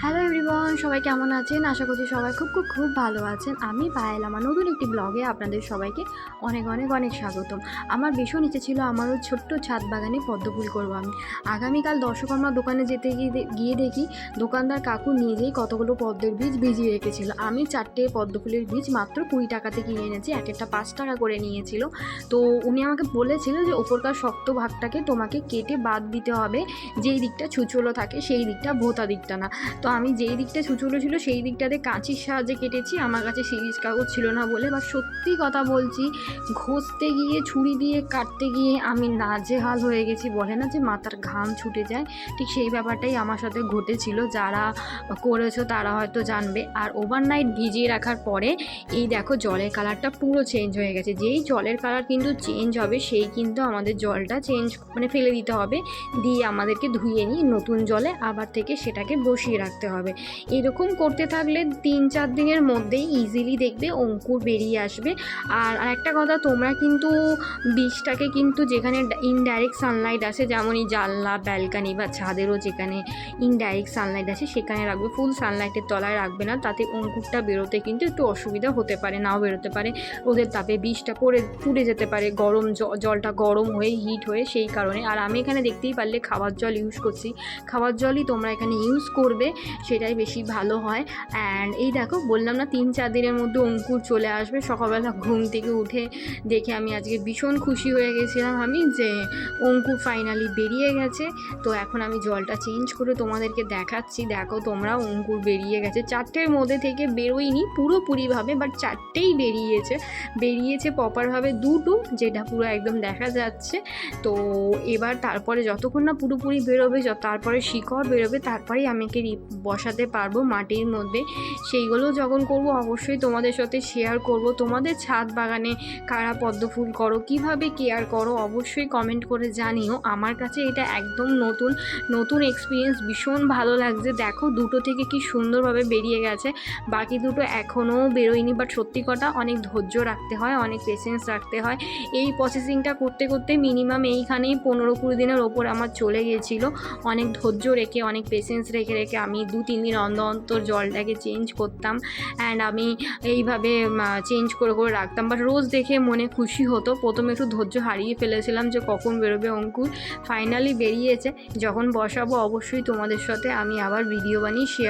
Hello everyone সবাই কেমন আছেন? আশা করছি সবাই খুব খুব খুব ভালো আছেন। আমি পায়েল, আমার নতুন একটি ব্লগে আপনাদের সবাইকে অনেক অনেক অনেক স্বাগতম। আমার ভীষণ ইচ্ছে ছিল আমারও ছোট্ট ছাদ বাগানে পদ্ম ফুল করব আমি। আগামীকাল দর্শক দর্শকর্মা দোকানে যেতে গিয়ে গিয়ে দেখি দোকানদার কাকু নিজেই কতগুলো পদ্মের বীজ ভিজিয়ে রেখেছিল। আমি চারটে পদ্ম ফুলের বীজ মাত্র কুড়ি টাকাতে কিনে এনেছি, এক একটা পাঁচ টাকা করে নিয়েছিল। তো উনি আমাকে বলেছিল যে ওপরকার শক্ত ভাগটাকে তোমাকে কেটে বাদ দিতে হবে, যেই দিকটা ছুচলো থাকে সেই দিকটা ভোতা দিকটা না। তো আমি যেই দিকটা ছুচুলো ছিল, সেই দিকটাতে কাঁচির সাহায্যে কেটেছি। আমার কাছে সিরিজ কাগজ ছিল না বলে, বা সত্যি কথা বলছি, ঘষতে গিয়ে, ছুরি দিয়ে কাটতে গিয়ে আমি নাজেহাল হয়ে গেছি বলে না যে মাথার ঘাম ছুটে যায়। ঠিক সেই ব্যাপারটাই আমার সাথে ঘটেছিল। যারা করেছ তারা হয়তো জানবে। আর ওভারনাইট ভিজিয়ে রাখার পরে, এই দেখো জলের কালারটা পুরো চেঞ্জ হয়ে গেছে। যেই জলের কালার কিন্তু চেঞ্জ হবে, সেই কিন্তু আমাদের জলটা চেঞ্জ মানে ফেলে দিতে হবে। দিয়ে আমাদেরকে ধুয়ে নিয়ে নতুন জলে আবার থেকে সেটাকে বসিয়ে রাখতে হবে। এরকম করতে থাকলে তিন চার দিনের মধ্যেই ইজিলি দেখবে অঙ্কুর বেরিয়ে আসবে। আর আরেকটা কথা, তোমরা কিন্তু বীজটাকে কিন্তু যেখানে ইনডাইরেক্ট সানলাইট আসে, যেমন এই জানলা ব্যালকানি বা ছাদেরও যেখানে ইনডাইরেক্ট সানলাইট আসে, সেখানে রাখবে। ফুল সানলাইটের তলায় রাখবে না, তাতে অঙ্কুরটা বেরোতে কিন্তু একটু অসুবিধা হতে পারে, নাও বেরোতে পারে। রোদের তাপে বীজটা পড়ে, পুড়ে যেতে পারে, গরম জলটা গরম হয়ে হিট হয়ে, সেই কারণে। আর আমি এখানে দেখতেই পারলে খাবার জল ইউজ করছি। খাবার জলই তোমরা এখানে ইউজ করবে সেটাই বেশি ভালো হয়। অ্যান্ড এই দেখো, বললাম না তিন চার দিনের মধ্যে অঙ্কুর চলে আসবে। সকালবেলা ঘুম থেকে উঠে দেখে আমি আজকে ভীষণ খুশি হয়ে গেছিলাম আমি যে অঙ্কুর ফাইনালি বেরিয়ে গেছে। তো এখন আমি জলটা চেঞ্জ করে তোমাদেরকে দেখাচ্ছি। দেখো, তোমরা অঙ্কুর বেরিয়ে গেছে। চারটের মধ্যে থেকে বেরোয়নি পুরোপুরিভাবে বাট চারটেই বেরিয়েছে। বেরিয়েছে প্রপারভাবে দুটো, যেটা পুরো একদম দেখা যাচ্ছে। তো এবার তারপরে যতক্ষণ না পুরোপুরি বেরোবে তারপরে শিকড় বেরোবে, তারপরেই আমি একে বসাতে পারব মাটির মধ্যে। সেইগুলো যখন করব, অবশ্যই তোমাদের সাথে শেয়ার করব। তোমাদের ছাদ বাগানে কারা পদ্ম ফুল করো, কীভাবে কেয়ার করো, অবশ্যই কমেন্ট করে জানিও। আমার কাছে এটা একদম নতুন নতুন এক্সপিরিয়েন্স ভীষণ ভালো লাগছে। দেখো, দুটো থেকে কি সুন্দরভাবে বেরিয়ে গেছে। বাকি দুটো এখনও বেরোয়নি বাট সত্যি কথা অনেক ধৈর্য রাখতে হয়, অনেক পেশেন্স রাখতে হয়। এই প্রসেসিংটা করতে করতে মিনিমাম এইখানেই পনেরো কুড়ি দিনের ওপর আমার চলে গিয়েছিল। অনেক ধৈর্য রেখে, অনেক পেশেন্স রেখে রেখে আমি দু, তিন দিন অন্তর অন্তর জলটাকে চেঞ্জ করতাম অ্যান্ড আমি এইভাবে চেঞ্জ করে করে রাখতাম। বাট রোজ দেখে মনে খুশি হতো। প্রথমে একটু ধৈর্য হারিয়ে ফেলেছিলাম যে কখন বেরোবে অঙ্কুর। ফাইনালি বেরিয়েছে। যখন বসাবো অবশ্যই তোমাদের সাথে আমি আবার ভিডিও বানিয়ে শেয়ার